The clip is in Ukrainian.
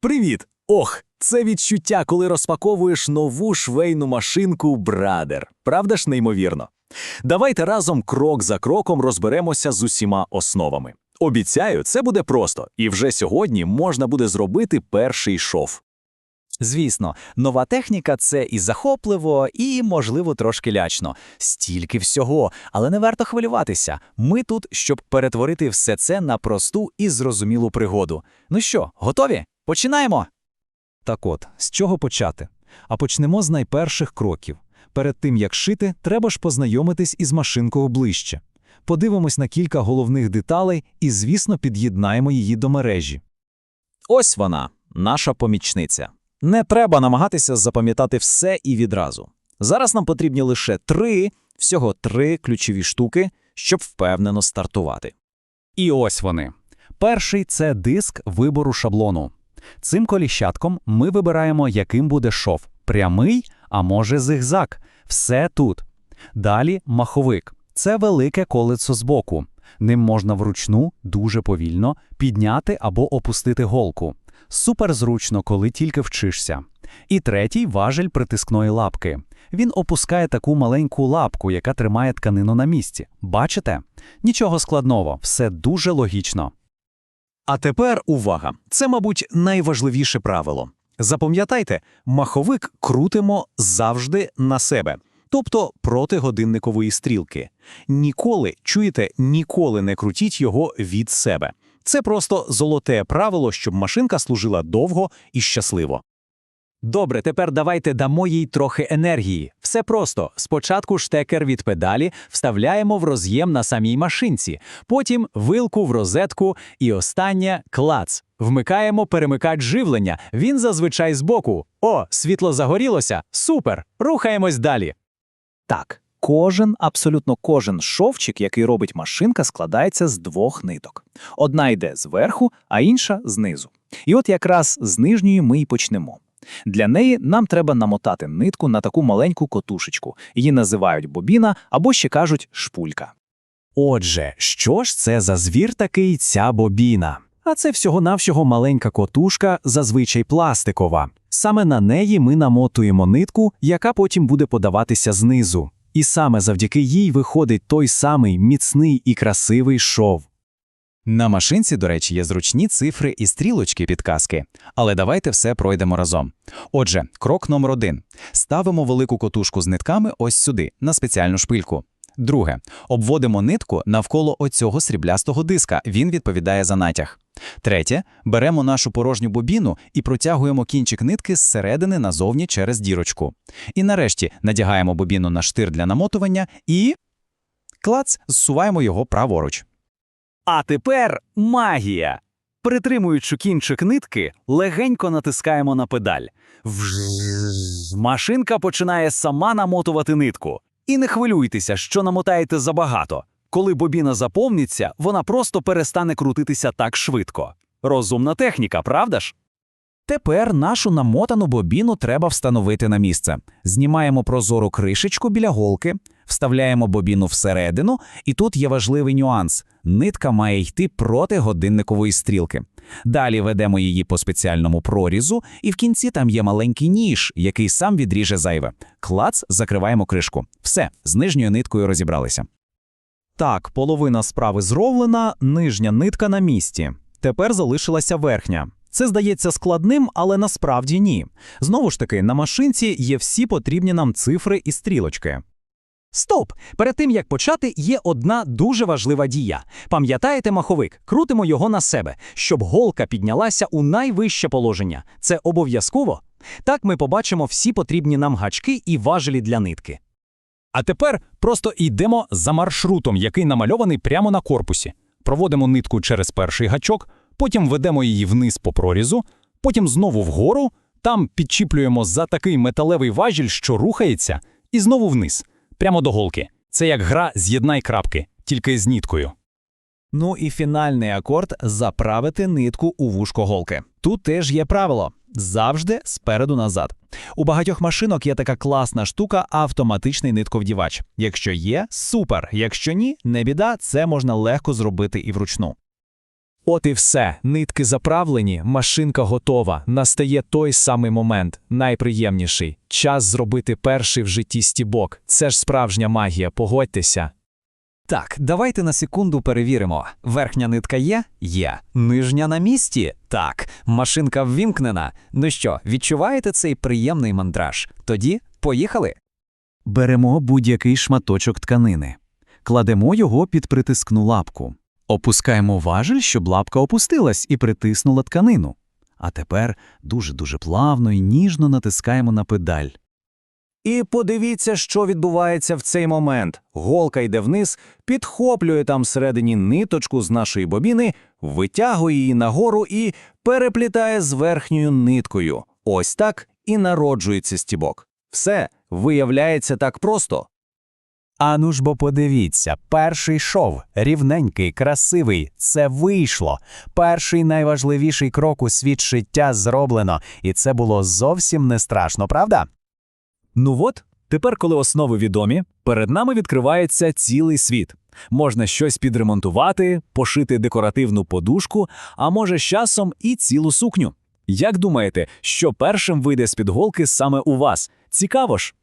Привіт! Ох, це відчуття, коли розпаковуєш нову швейну машинку Брадер. Правда ж неймовірно? Давайте разом крок за кроком розберемося з усіма основами. Обіцяю, це буде просто, і вже сьогодні можна буде зробити перший шов. Звісно, нова техніка це і захопливо, і, можливо, трошки лячно. Стільки всього, але не варто хвилюватися. Ми тут, щоб перетворити все це на просту і зрозумілу пригоду. Ну що, готові? Починаємо! Так от, з чого почати? А почнемо з найперших кроків. Перед тим, як шити, треба ж познайомитись із машинкою ближче. Подивимось на кілька головних деталей і, звісно, під'єднаємо її до мережі. Ось вона, наша помічниця. Не треба намагатися запам'ятати все і відразу. Зараз нам потрібні лише три, всього три ключові штуки, щоб впевнено стартувати. І ось вони. Перший це диск вибору шаблону. Цим коліщатком ми вибираємо, яким буде шов прямий, а може зигзаг. Все тут. Далі маховик. Це велике колесо збоку. Ним можна вручну, дуже повільно, підняти або опустити голку. Супер зручно, коли тільки вчишся. І третій важель притискної лапки. Він опускає таку маленьку лапку, яка тримає тканину на місці. Бачите? Нічого складного, все дуже логічно. А тепер увага! Це, мабуть, найважливіше правило. Запам'ятайте, маховик крутимо завжди на себе, тобто проти годинникової стрілки. Ніколи, чуєте, ніколи не крутіть його від себе. Це просто золоте правило, щоб машинка служила довго і щасливо. Добре, тепер давайте дамо їй трохи енергії. Все просто. Спочатку штекер від педалі вставляємо в роз'єм на самій машинці, потім вилку в розетку і останнє клац. Вмикаємо перемикач живлення. Він зазвичай збоку. О, світло загорілося. Супер! Рухаємось далі. Так, кожен, абсолютно кожен шовчик, який робить машинка, складається з двох ниток. Одна йде зверху, а інша знизу. І от якраз з нижньої ми й почнемо. Для неї нам треба намотати нитку на таку маленьку котушечку. Її називають бобіна або ще кажуть шпулька. Отже, що ж це за звір такий ця бобіна? А це всього-навсього маленька котушка, зазвичай пластикова. Саме на неї ми намотуємо нитку, яка потім буде подаватися знизу. І саме завдяки їй виходить той самий міцний і красивий шов. На машинці, до речі, є зручні цифри і стрілочки підказки. Але давайте все пройдемо разом. Отже, крок номер один. Ставимо велику котушку з нитками ось сюди, на спеціальну шпильку. Друге. Обводимо нитку навколо оцього сріблястого диска, він відповідає за натяг. Третє. Беремо нашу порожню бобіну і протягуємо кінчик нитки зсередини назовні через дірочку. І нарешті надягаємо бобіну на штир для намотування і. Клац, зсуваємо його праворуч. А тепер магія. Притримуючи кінчик нитки, легенько натискаємо на педаль. Машинка починає сама намотувати нитку. І не хвилюйтеся, що намотаєте забагато. Коли бобіна заповниться, вона просто перестане крутитися так швидко. Розумна техніка, правда ж? Тепер нашу намотану бобіну треба встановити на місце. Знімаємо прозору кришечку біля голки, вставляємо бобіну всередину, і тут є важливий нюанс: нитка має йти проти годинникової стрілки. Далі ведемо її по спеціальному прорізу, і в кінці там є маленький ніж, який сам відріже зайве. Клац, закриваємо кришку. Все, з нижньою ниткою розібралися. Так, половина справи зроблена, нижня нитка на місці. Тепер залишилася верхня. Це здається складним, але насправді ні. Знову ж таки, на машинці є всі потрібні нам цифри і стрілочки. Стоп! Перед тим як почати, є одна дуже важлива дія. Пам'ятаєте маховик? Крутимо його на себе, щоб голка піднялася у найвище положення. Це обов'язково. Так ми побачимо всі потрібні нам гачки і важелі для нитки. А тепер просто йдемо за маршрутом, який намальований прямо на корпусі. Проводимо нитку через перший гачок, потім ведемо її вниз по прорізу, потім знову вгору, там підчіплюємо за такий металевий важіль, що рухається, і знову вниз, прямо до голки. Це як гра з'єднай крапки, тільки з ніткою. Ну і фінальний акорд заправити нитку у вушко голки. Тут теж є правило завжди спереду назад. У багатьох машинок є така класна штука автоматичний нитковдівач. Якщо є, супер. Якщо ні, не біда, це можна легко зробити і вручну. От і все. Нитки заправлені, машинка готова. Настає той самий момент, найприємніший. Час зробити перший в житті стібок. Це ж справжня магія, погодьтеся. Так, давайте на секунду перевіримо. Верхня нитка є? Є. Нижня на місці? Так. Машинка ввімкнена. Ну що, відчуваєте цей приємний мандраж? Тоді поїхали. Беремо будь-який шматочок тканини, кладемо його під притискну лапку, опускаємо важель, щоб лапка опустилась і притиснула тканину. А тепер дуже-дуже плавно і ніжно натискаємо на педаль. І подивіться, що відбувається в цей момент. Голка йде вниз, підхоплює там всередині ниточку з нашої бобіни, витягує її нагору і переплітає з верхньою ниткою. Ось так і народжується стібок. Все виявляється так просто. Ану ж бо подивіться, перший шов, рівненький, красивий, це вийшло. Перший найважливіший крок у світ шиття зроблено, і це було зовсім не страшно, правда? Ну от, тепер, коли основи відомі, перед нами відкривається цілий світ. Можна щось підремонтувати, пошити декоративну подушку, а може з часом і цілу сукню. Як думаєте, що першим вийде з-під голки саме у вас? Цікаво ж.